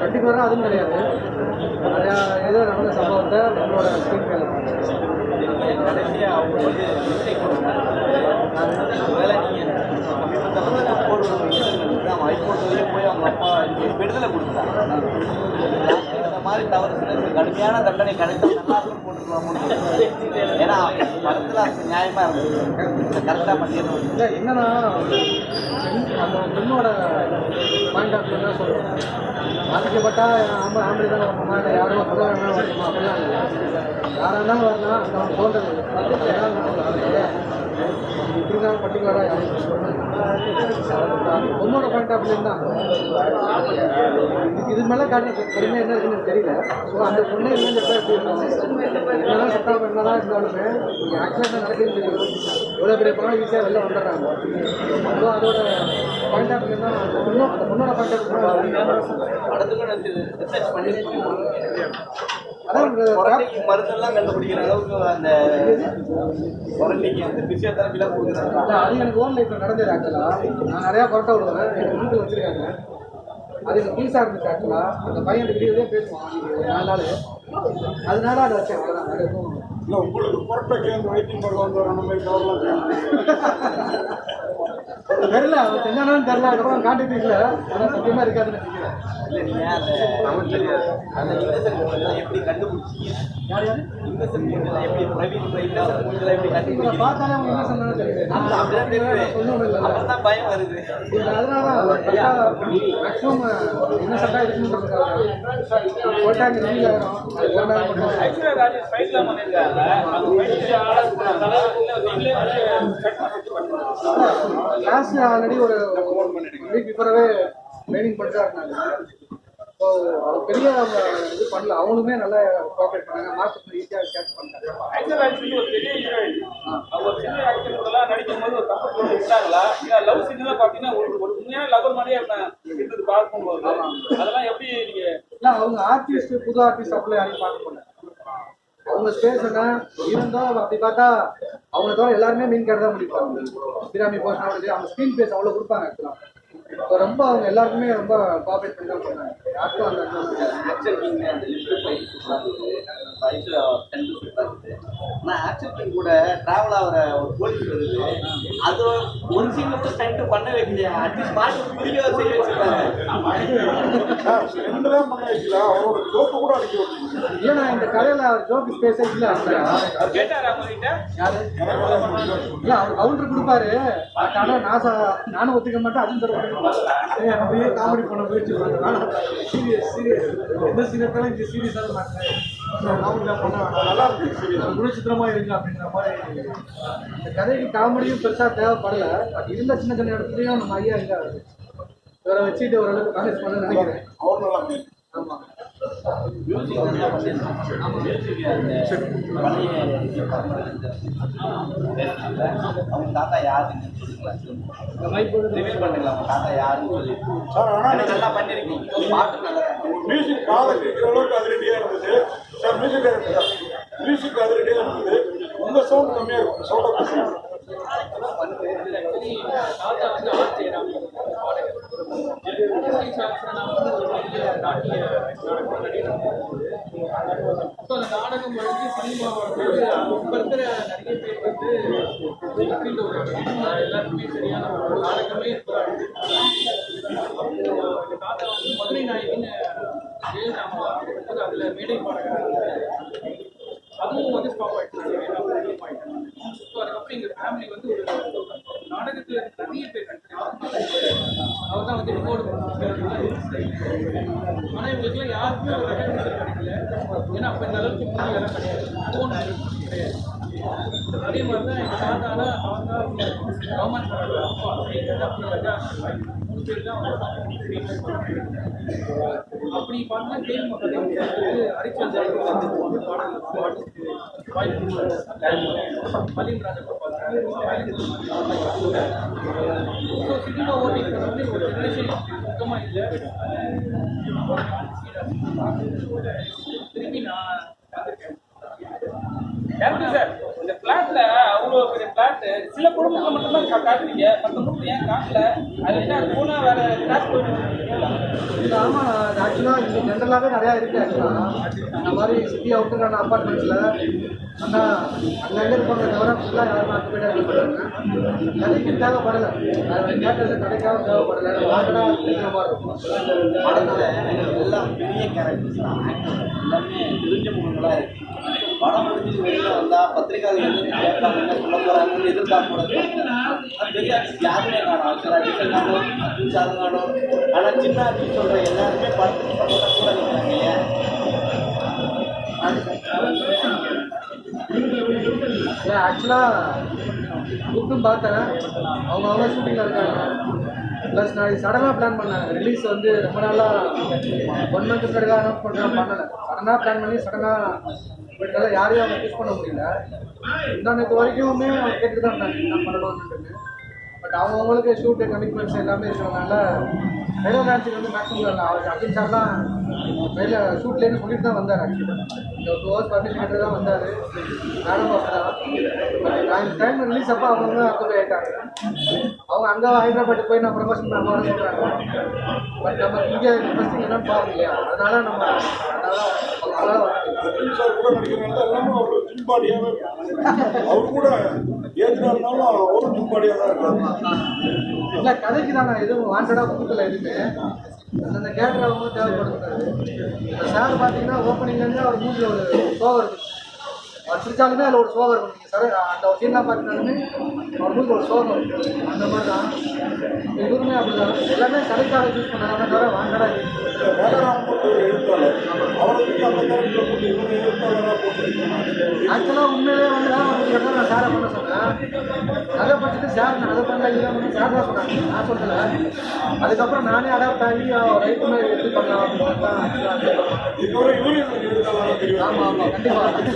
பர்டிகுலராக அதுவும் கிடையாது நிறையா ஏதோ நடந்த சம்பவத்தை நம்மளோட ஸ்க்ரீன் இதுக்கு விடுதலை கொடுத்தாங்க இந்த மாதிரி தவறு கடுமையான தண்டனை கிடைச்சா நல்லா ஏன்னா படத்துல அது நியாயமா இருந்தது. கரெக்டாக பண்ணிடணும். இல்லை என்னன்னா அந்த பெண்ணோட பாயிண்ட் ஆஃப் வியூ தான் சொல்கிறோம் பாதிக்கப்பட்டா ஆம்பளை ஆம்பளை தான் வரணுமா இல்லை யாரோ சொல்ல வேணாம் வரணுமா? அப்படிலாம் இல்லை. யாராக இருந்தாலும் வரலாம். அந்த அவன் தோன்றது இப்படி தான் பர்டிகுலராக யாரும் பொம்மோட பாயிண்ட் ஆஃப் வியூ தான் இது மேலே காட்டுற பெருமை என்ன இருக்குன்னு தெரியல. ஸோ அந்த பொண்ணு இல்லைன்னு என்னதான் சட்டம் என்னதான் இருந்தாலுமே ஆக்சிடென்ட் நடக்குதுன்னு தெரியும். எவ்வளோ பெரிய பணம் ஈஸியாக வெளில வந்துடுறாங்க. ஸோ அதோட பாயிண்ட் ஆஃப் வியூ தான் அந்த பொண்ணோட பாயிண்ட் ஆஃப் வியூ மருந்தெல்லாம் கண்டுபிடிக்கிற அளவுக்கு அந்த குழந்தைக்கு அந்த பிசியோதெரபிலாம் கொடுக்குறாங்க. அது எனக்கு ஓன் லைஃப்ல நடந்தது ஆக்சுவலாக நான் நிறையா கொரட்டை விடுவேன். எனக்கு வீட்டில் வச்சிருக்காங்க. அது எனக்கு இருந்துச்சு ஆக்சுவலாக அந்த பையன் வீடியோவே பேசுவான். நாலு நாள். அதனால அதை வச்சேன் அவ்வளோதான் வேறு எதுவும். இல்லை உங்களுக்கு அந்த மாதிரி கவர்லாம் செய்யணும் தெரியல அவன் செஞ்சானான்னு தெரியல அதுக்கப்புறம் கான்டாக்ட் இல்லை ஆனால் சத்தியமாக இருக்காதுன்னு நினைக்கிறேன். இல்ல நீங்க அந்த எப்படி கண்டுபிடிச்சீங்க? யார் யார்? இன்னசென்ட் மூஞ்செல்லாம் எப்படி பிரவீன் எப்படி கண்டுபிடிச்சீங்க? பார்த்தாலே அவங்க என்ன சொன்னாலும் தெரியுது. அந்த அப்படிதான் தெரியுது சொல்லணும் இல்லை. அப்புறம் தான் பயம் வருது. இது அதனால மேக்ஸிமம் என்ன சட்டா இருக்குன்னு போட்டாங்க நீங்க அது போட்டா மட்டும் ஆக்சுவலாக ராஜேஷ் ஃபைட்லாம் பண்ணியிருக்காங்க அது ஃபைட் ஆட தலைவர்கள் நீங்களே வந்து கட் பண்ணி கிளாஸ் ஆல்ரெடி ஒரு வீக் பிஃபோரவே ட்ரைனிங் பண்ணிட்டு இருந்தாங்க. ஸோ அது பெரிய இது பண்ணல. அவங்களுமே நல்லா கோஆப்ரேட் பண்ணாங்க. மாஸ்டர் ஈஸியாக கேட்ச் பண்ணிட்டாங்க. நடிக்கும் போது ஒரு தப்பு போட்டு விட்டாங்களா? இல்லை லவ் சீன்லாம் பார்த்தீங்கன்னா ஒரு உண்மையான லவர் மாதிரியே இருந்தது பார்க்கும்போது. அதெல்லாம் எப்படி நீங்கள் இல்லை அவங்க ஆர்டிஸ்ட் புது ஆர்டிஸ்ட் அப்படிலாம் யாரையும் பார்க்க முடியல அவங்க ஸ்பேஸ் என்ன இருந்தோம் அப்படி பார்த்தா அவங்க தவிர எல்லாருமே மீன் கடை தான் முடிப்பாங்க. பிராமி போஷன் அவங்க ஸ்க்ரீன் பேஸ் அவ்வளோ கொடுப்பாங்க ஆக்சுவலாக இப்போ ரொம்ப அவங்க எல்லாருக்குமே ரொம்ப கோஆப்ரேட் பண்ணி தான் பண்ணாங்க யாருக்கும் அந்த ஃபைட்டில் டென் சூப்பராக இருந்தது ஆனால் ஆக்சன் கிங் கூட ட்ராவல் ஆகிற ஒரு போலீஸ் வருது அது ஒரு சீன் மட்டும் ஸ்டண்ட் பண்ண வைக்கலையா. அட்லீஸ்ட் மாட்டு குதிக்க செய்ய வச்சிருக்காங்க பண்ண வைக்கல. அவரோட ஜோக்கு கூட அடிக்க இல்லைண்ணா இந்த கடையில் அவர் ஜோக்கு ஸ்பேஸே இல்லை அவர் கேட்டாரா அவங்ககிட்ட யாரு? இல்ல அவர் கவுண்டர் கொடுப்பாரு. பட் ஆனா நான் ச- நானும் ஒத்துக்க மாட்டேன் அதுவும் தர ஒத்துக்க மாட்டேன் அப்படியே காமெடி பண்ண முயற்சி பண்ணுறேன் சீரியஸ் சீரியஸ் எந்த சீரியஸாலும் இந்த சீரியஸாக மாட்டேன். நல்லா இருக்கு சீரியஸ் குணச்சித்திரமா இருங்க அப்படின்ற மாதிரி இந்த கதைக்கு காமெடியும் பெருசா தேவைப்படல பட் இருந்த சின்ன சின்ன இடத்துலயும் நம்ம ஐயா இருக்காரு இவரை வச்சுட்டு ஓரளவுக்கு மேனேஜ் பண்ண நினைக்கிறேன் அவர் நல்லா ஆமா மியூசிக் நல்லா பண்ணியிருந்தாங்க மியூசிக் அந்த பழைய அவங்க தாத்தா யாருன்னு சொல்லுங்களேன் ரிவீல் பண்ணுங்களா அவங்க தாத்தா யாருன்னு சொல்லி ஆனால் எனக்கு நல்லா பண்ணியிருக்கீங்க பாட்டு நல்லா மியூசிக் காதை கேட்குற அளவுக்கு அதிரடியாக இருந்தது. மியூசிக் டைரக்டர் மியூசிக் அதிரடியாக இருந்தது உங்கள் சவுண்ட் கம்மியாக இருக்கும். சவுண்ட் தாத்தா வந்து ஒரு பெரிய நாட்டிய நாடகம் நடிகர் அந்த நாடகம் சினிமா வரும்போது இப்போ இருக்கிற நிறைய பேர் வந்து எல்லாருக்குமே சரியான ஒரு நாடகமே இருக்கிறாங்க அப்போ தாத்தா வந்து மதுரை நாயகின்னு அதில் மேடை பாடகர் அதுவும் வந்து ஸ்டாப் ஆயிடுச்சு ஆயிட்டேன் ஸோ அதுக்கப்புறம் எங்கள் ஃபேமிலி வந்து ஒரு நாடகத்தில் நிறைய பேர் அவர் தான் வந்து ரிப்போர்ட் ஆனால் இவங்களுக்குலாம் யாருக்குமே ஒரு ரெகக்னிஷன் கிடைக்கல ஏன்னா அப்போ இந்த அளவுக்கு மூவி எல்லாம் கிடையாது. ஃபோன் கிடையாது. அதே மாதிரி தான் எங்கள் கவர்மெண்ட் அப்பா மூணு பேர் தான் அப்படி பார்த்தா கேள்வி மக்கள் அரிச்சல் வந்து பாடல் பாட்டுக்கு வாய்ப்பு மலிம் ஸோ சினிமா ஓட்டிங்கிறது வந்து ஒரு ஜெனரேஷன் சுத்தமாக இல்லை திருப்பி நான் பார்த்துருக்கேன் சார் இந்த பிளாட்ல அவ்வளோ பெரிய பிளாட் சில குடும்பத்தில் மட்டும்தான் காட்டுறீங்க. பத்தொன்பது ஏன் காட்டல? அது என்ன போனா வேற கிளாஸ் போயிட்டு இல்லை ஆமாம் ஆக்சுவலாக இங்கே ஜென்ரலாகவே நிறையா இருக்குது ஆக்சுவலாக அந்த மாதிரி சிட்டி அவுட்டுக்கான அப்பார்ட்மெண்ட்ஸில் ஆனால் அங்கே எங்கே இருப்பாங்க தவிர ஃபுல்லாக யாரும் ஆக்குபைடாக இருக்க மாட்டாங்க. கடைக்கு தேவைப்படலை. அது கேட்டது கடைக்காக தேவைப்படலை. வாங்கடா இருக்கிற மாதிரி இருக்கும். படத்துல எல்லாம் பெரிய கேரக்டர்ஸ் தான் எல்லாமே தெரிஞ்ச முகங்களா இருக்கு. படம் முடிஞ்சு வெளியில வந்தா பத்திரிகையாளர்கள் என்ன சொல்ல போறாங்கன்னு பெரிய ஆர்டிஸ்ட் யாருமே காணும் காணும் அர்ஜுன் சார் காணும் ஆனா சின்ன ஆர்டிஸ்ட் சொல்ற எல்லாருமே படத்துக்கு கூட நிற்கிறாங்க இல்லையா ஆக்சுவலாக கூப்பிட்டும் பார்த்தேன். அவங்க அவங்க ஷூட்டிங்கில் இருக்காங்க. ப்ளஸ் நான் சடனாக பிளான் பண்ணேன். ரிலீஸ் வந்து ரொம்ப நாளாக ஒன் மந்த் பிறகு அனௌன்ஸ் பண்ணலாம் பண்ணலை. சடனாக பிளான் பண்ணி சடனாக போயிட்டு யாரையும் அவங்க புஷ் பண்ண முடியல. இன்டர்நெட் வரைக்குமே அவங்க கேட்டுட்டு தான் இருந்தாங்க நான் பண்ணணும்னு பட் அவங்கவுங்களுக்கு ஷூட்டு கமிட்மெண்ட்ஸ் எல்லாமே இருக்கிறதுனால ட்ரெயிலர் டான்ஸுக்கு வந்து மேக்ஸிமம் அவர் அஜித் சார்லாம் ட்ரெயிலர் ஷூட்லேருந்து சொல்லிட்டு தான் வந்தார் ஆக்சுவலாக இந்த டூ ஹவர்ஸ் பர்மிஷன் தான் வந்தார். மேடம் தான் டைம் ரிலீஸ் அப்போ அவங்க அங்கே போய் ஆயிட்டாங்க. அவங்க அங்கே ஹைதராபாத் போய் நான் ப்ரமோஷன் பண்ண சொல்கிறாங்க பட் நம்ம இங்கே ஃபஸ்ட்டு என்னன்னு பார்க்க இல்லையா? அதனால நம்ம அதனால சார் கூட நடிக்கிறனால எல்லாமே அவர் கூட இருந்தாலும் அவரும் ஜிம் பாடியாக தான் இருக்காரு இல்லை கதைக்கு தான் நான் எதுவும் வாண்டடாக கொடுக்கல. எதுவுமே அந்த கேரக்டர் அவங்க தேவைப்படுறாரு இந்த சார் பார்த்தீங்கன்னா ஓப்பனிங்லேருந்து அவர் மூஞ்சில் ஒரு சோகம் இருக்கும் அவர் சிரிச்சாலுமே அதில் ஒரு சோகம் இருக்கும். நீங்கள் சார் அந்த ஒரு சீன்லாம் பார்த்தீங்கன்னாலுமே அவர் மூஞ்சில் ஒரு சோகம் இருக்கும். அந்த மாதிரி தான் எதுவுமே அப்படி தான் எல்லாமே கடைக்காக யூஸ் பண்ணுறாங்க தவிர வாங்கடா ஆக்சுவலாக உண்மையிலே வந்து நான் சாரை பண்ண சொன்னேன். அதை சார் நான் அதை பண்ணல இதை பண்ணி சார் தான் சொன்னாங்க. நான் சொல்லலை. அதுக்கப்புறம் நானே அடாப்ட் ஆகி ரைட் மாதிரி எப்படி பண்ணலாம் ஆமாம் ஆமாம் கண்டிப்பாக